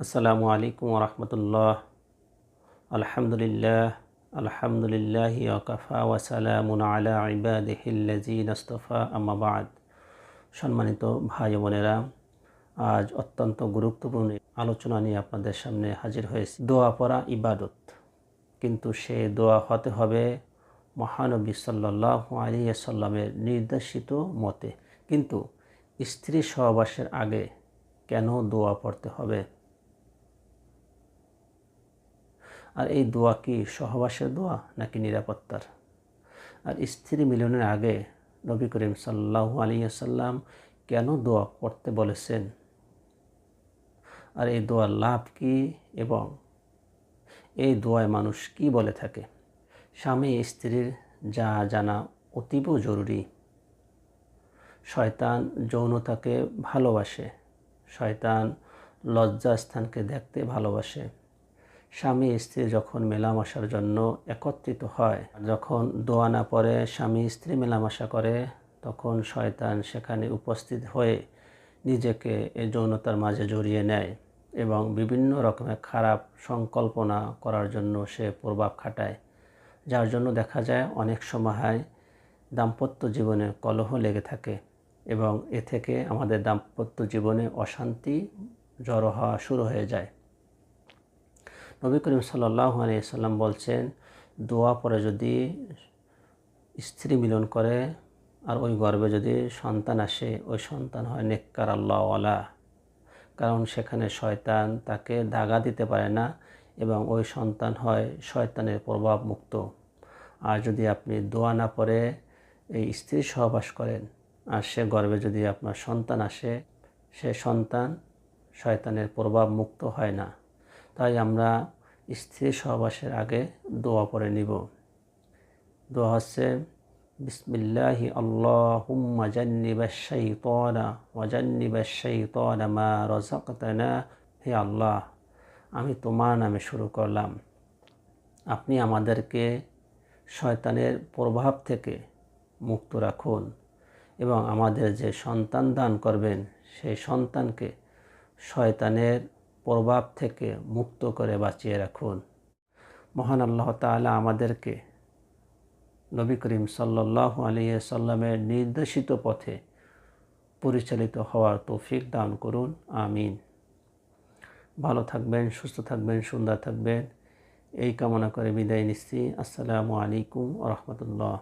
আসসালামু আলাইকুম রহমতুল্লাহ আলহামদুলিল্লাহ আলহামদুলিল্লাহ ওকাফা ওয়াসালামুন আলা ইবাদিহিল্লাজিন আস্তফা আমাবাদ সম্মানিত ভাই বোনেরা, আজ অত্যন্ত গুরুত্বপূর্ণ আলোচনা নিয়ে আপনাদের সামনে হাজির হয়েছে। দোয়া পড়া ইবাদত। কিন্তু সে দোয়া হতে হবে মহানবী সাল্লাহ আলী নির্দেশিত মতে। কিন্তু স্ত্রী সহবাসের আগে কেন দোয়া পড়তে হবে? আর এই দোয়া কি সহবাসের দোয়া নাকি নিরাপত্তার? আর স্ত্রী মিলনের আগে নবী করিম সাল্লাহ আলিয়াল্লাম কেন দোয়া পড়তে বলেছেন? আর এই দোয়ার লাভ কি এবং এই দোয়ায় মানুষ কি বলে থাকে? স্বামী স্ত্রীর যা জানা অতীব জরুরি। শয়তান যৌনতাকে ভালোবাসে, শয়তান লজ্জাস্থানকে দেখতে ভালোবাসে। স্বামী স্ত্রী যখন মেলামেশার জন্য একত্রিত হয়, যখন দোয়া না পরে স্বামী স্ত্রী মেলামেশা করে, তখন শয়তান সেখানে উপস্থিত হয়ে নিজেকে এই যৌনতার মাঝে জড়িয়ে নেয় এবং বিভিন্ন রকমের খারাপ সংকল্পনা করার জন্য সে প্রভাব খাটায়। যার জন্য দেখা যায় অনেক সময় দাম্পত্য জীবনে কলহ লেগে থাকে এবং এ থেকে আমাদের দাম্পত্য জীবনে অশান্তি জড়ো হওয়া শুরু হয়ে যায়। নবী করিম সাল্লাহ সাল্লাম বলছেন, দোয়া পরে যদি স্ত্রী মিলন করে আর ওই গর্বে যদি সন্তান আসে, ওই সন্তান হয় নেককার আল্লাহওয়ালা কারণ সেখানে শয়তান তাকে দাগা দিতে পারে না এবং ওই সন্তান হয় শয়তানের প্রভাব মুক্ত আর যদি আপনি দোয়া না পরে এই স্ত্রী সহবাস করেন, আর সে গর্বে যদি আপনার সন্তান আসে, সে সন্তান শয়তানের প্রভাব মুক্ত হয় না। তাই আমরা স্ত্রী সহবাসের আগে দোয়া পরে নিব। দোয়া হচ্ছে, বিসমিল্লাহি আল্লাহুম্মা জান্নিবাশাইতানা ওয়া জান্নিবাশাইতানা মা রাযাকতানা হে আল্লাহ, আমি তোমার নামে শুরু করলাম। আপনি আমাদেরকে শয়তানের প্রভাব থেকে মুক্ত রাখুন এবং আমাদের যে সন্তান দান করবেন, সেই সন্তানকে শয়তানের প্রভাব থেকে মুক্ত করে বাঁচিয়ে রাখুন। মহান আল্লাহ তালা আমাদেরকে নবী করিম সাল্লাহ আলিয়া সাল্লামের নির্দেশিত পথে পরিচালিত হওয়ার তৌফিক দান করুন। আমিন। ভালো থাকবেন, সুস্থ থাকবেন, সুন্দর থাকবেন। এই কামনা করে বিদায় নিচ্ছি। আসসালামু আলাইকুম রহমতুল্লাহ।